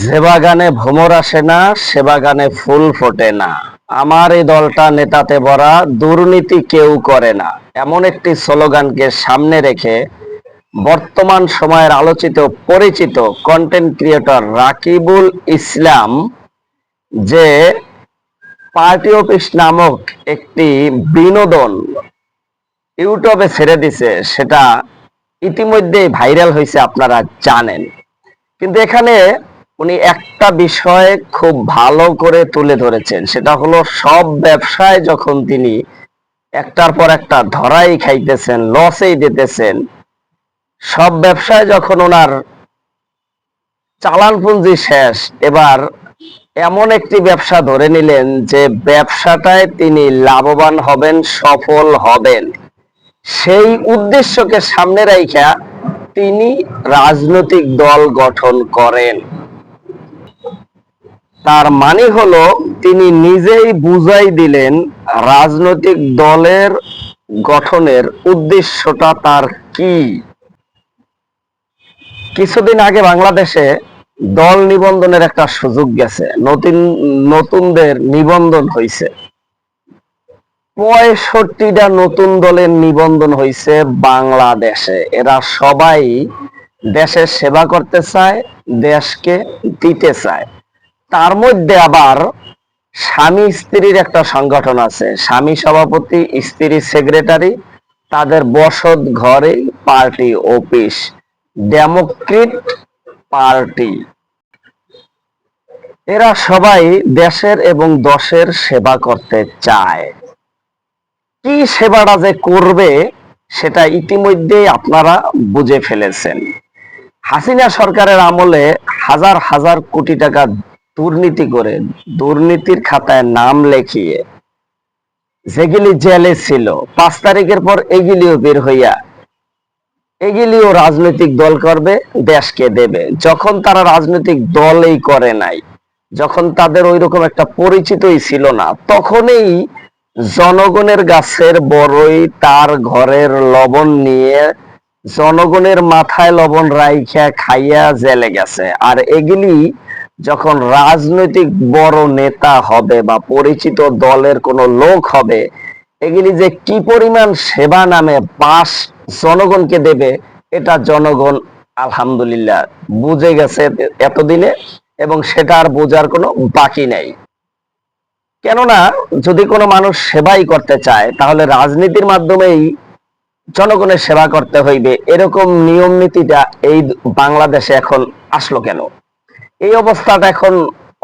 যে বাগানে ভ্রমর আসে না সে বাগানে ফুল ফোটে না। আমার এই দলটা নেতাতে ভরা, দুর্নীতি কেউ করে না। এমন একটি স্লোগানকে সামনে রেখে বর্তমান সময়ের আলোচিত, পরিচিত কন্টেন্ট ক্রিয়েটর রাকিবুল ইসলাম, যে পার্টি অফিস নামক একটি বিনোদন ইউটিউবে ছেড়ে দিছে, সেটা ইতিমধ্যেই ভাইরাল হয়েছে, আপনারা জানেন। কিন্তু এখানে উনি একটা বিষয় খুব ভালো করে তুলে ধরেছেন। সেটা হলো সব ব্যবসায় যখন তিনি একটার পর একটা ধরাই খাইতেছেন, লসেই দিতেছেন, সব ব্যবসায় যখন ওনার চালান পুঁজি শেষ, এবার এমন একটি ব্যবসা ধরে নিলেন যে ব্যবসাটায় তিনি লাভবান হবেন, সফল হবেন। সেই উদ্দেশ্যকে সামনে রাইখা তিনি রাজনৈতিক দল গঠন করেন। তার মানে হলো তিনি নিজেই বুঝাই দিলেন রাজনৈতিক দলের গঠনের উদ্দেশ্যটা তার কি। কিছুদিন আগে বাংলাদেশে দল নিবন্ধনের একটা সুযোগ গেছে, নতুন, নতুনদের নিবন্ধন হয়েছে পঁয়ষট্টিটা নতুন দলের নিবন্ধন হয়েছে বাংলাদেশে। এরা সবাই দেশের সেবা করতে চায়, দেশকে দিতে চায়। তার মধ্যে আবার স্বামী স্ত্রীর একটা সংগঠন আছে। স্বামী সভাপতি, স্ত্রী সেক্রেটারি, তাদের বসত ঘরে পার্টি, অফিস। Democrat party. এরা সবাই দেশের এবং দশের সেবা করতে চায়। কি সেবাটা যে করবে, সেটা ইতিমধ্যেই আপনারা বুঝে ফেলেছেন। হাসিনা সরকারের আমলে হাজার হাজার কোটি টাকা দুর্নীতি করে দুর্নীতির খাতায় নাম লেখিয়ে যেগুলি জেলে ছিল, পাঁচ তারিখের পর এগুলিও বের হইয়া এগুলিও রাজনৈতিক দল করবে, দেশকে দেবে। যখন তারা রাজনৈতিক দলই করে নাই, যখন তাদের ওই রকম একটা পরিচিতই ছিল না, তখনই জনগণের গাছের বড়ই তার ঘরের লবণ নিয়ে জনগণের মাথায় লবণ রাইখা খাইয়া জেলে গেছে। আর এগুলি যখন রাজনৈতিক বড় নেতা হবে বা পরিচিত দলের কোনো লোক হবে, এগুলি যে কি পরিমাণ সেবা নামে পাশ জনগণকে দেবে, এটা জনগণ আলহামদুলিল্লাহ বুঝে গেছে এতদিনে এবং সেটা আর বোঝার কোনো বাকি নেই। কেননা যদি কোনো মানুষ সেবাই করতে চায়, তাহলে রাজনীতির মাধ্যমেই জনগণের সেবা করতে হইবে। এরকম নিয়ম নীতিটা এই বাংলাদেশে এখন আসলো কেন? এই অবস্থাটা এখন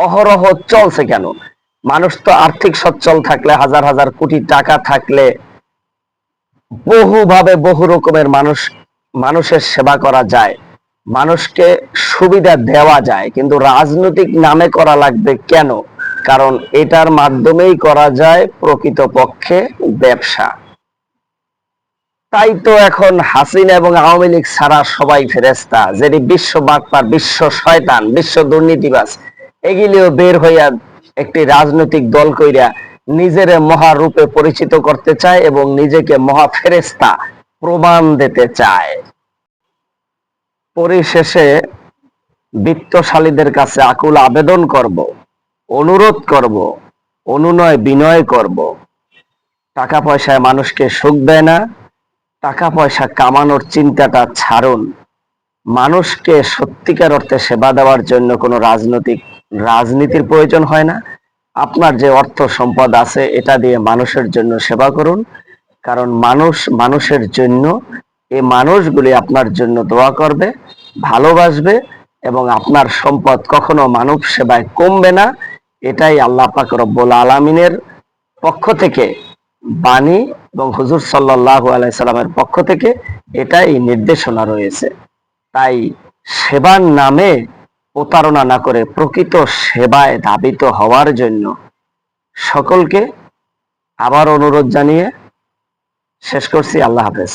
অহরহ চলছে কেন? মানুষ তো আর্থিক সচ্ছল থাকলে, হাজার হাজার কোটি টাকা থাকলে বহুভাবে বহু রকমের মানুষ, মানুষের সেবা করা যায়, মানুষকে সুবিধা দেওয়া যায়, কিন্তু রাজনৈতিক নামে করা লাগবে কেন? কারণ এটার মাধ্যমেই করা যায় প্রকৃত পক্ষে ব্যবসা। তাই তো এখন হাসিনা এবং আওয়ামী লীগ ছাড়া সবাই ফেরেস্তা যেটি বিশ্ব বাটপার, বিশ্ব শয়তান, বিশ্ব দুর্নীতিবাজ, এগুলিও বের হইয়া একটি রাজনৈতিক দল কইরা নিজের মহারূপে পরিচিত করতে চায় এবং নিজেকে মহা ফেরেস্তা প্রমাণ দিতে চায়। পরিশেষে বিত্তশালীদের কাছে আকুল আবেদন করব, অনুরোধ করব, অনুনয় বিনয় করব। টাকা পয়সায় মানুষকে সুখ দেয় না টাকা পয়সা কামানোর চিন্তাটা ছাড়ুন। মানুষকে সত্যিকার অর্থে সেবা দেওয়ার জন্য কোনো রাজনৈতিক, রাজনীতির প্রয়োজন হয় না। আপনার যে অর্থ সম্পদ আছে, এটা দিয়ে মানুষের জন্য সেবা করুন। কারণ মানুষ, মানুষের জন্য, এই মানুষগুলি আপনার জন্য দোয়া করবে, ভালোবাসবে এবং আপনার সম্পদ কখনো মানব সেবায় কমবে না। এটাই আল্লাহ পাক রব্বুল আলমিনের পক্ষ থেকে বাণী এবং হুজুর সাল্লাহ আলাইসাল্লামের পক্ষ থেকে এটাই নির্দেশনা রয়েছে। তাই সেবার নামে প্রতারণা না করে প্রকৃত সেবায় ধাবিত হওয়ার জন্য সকলকে আবার অনুরোধ জানিয়ে শেষ করছি। আল্লাহ হাফেজ।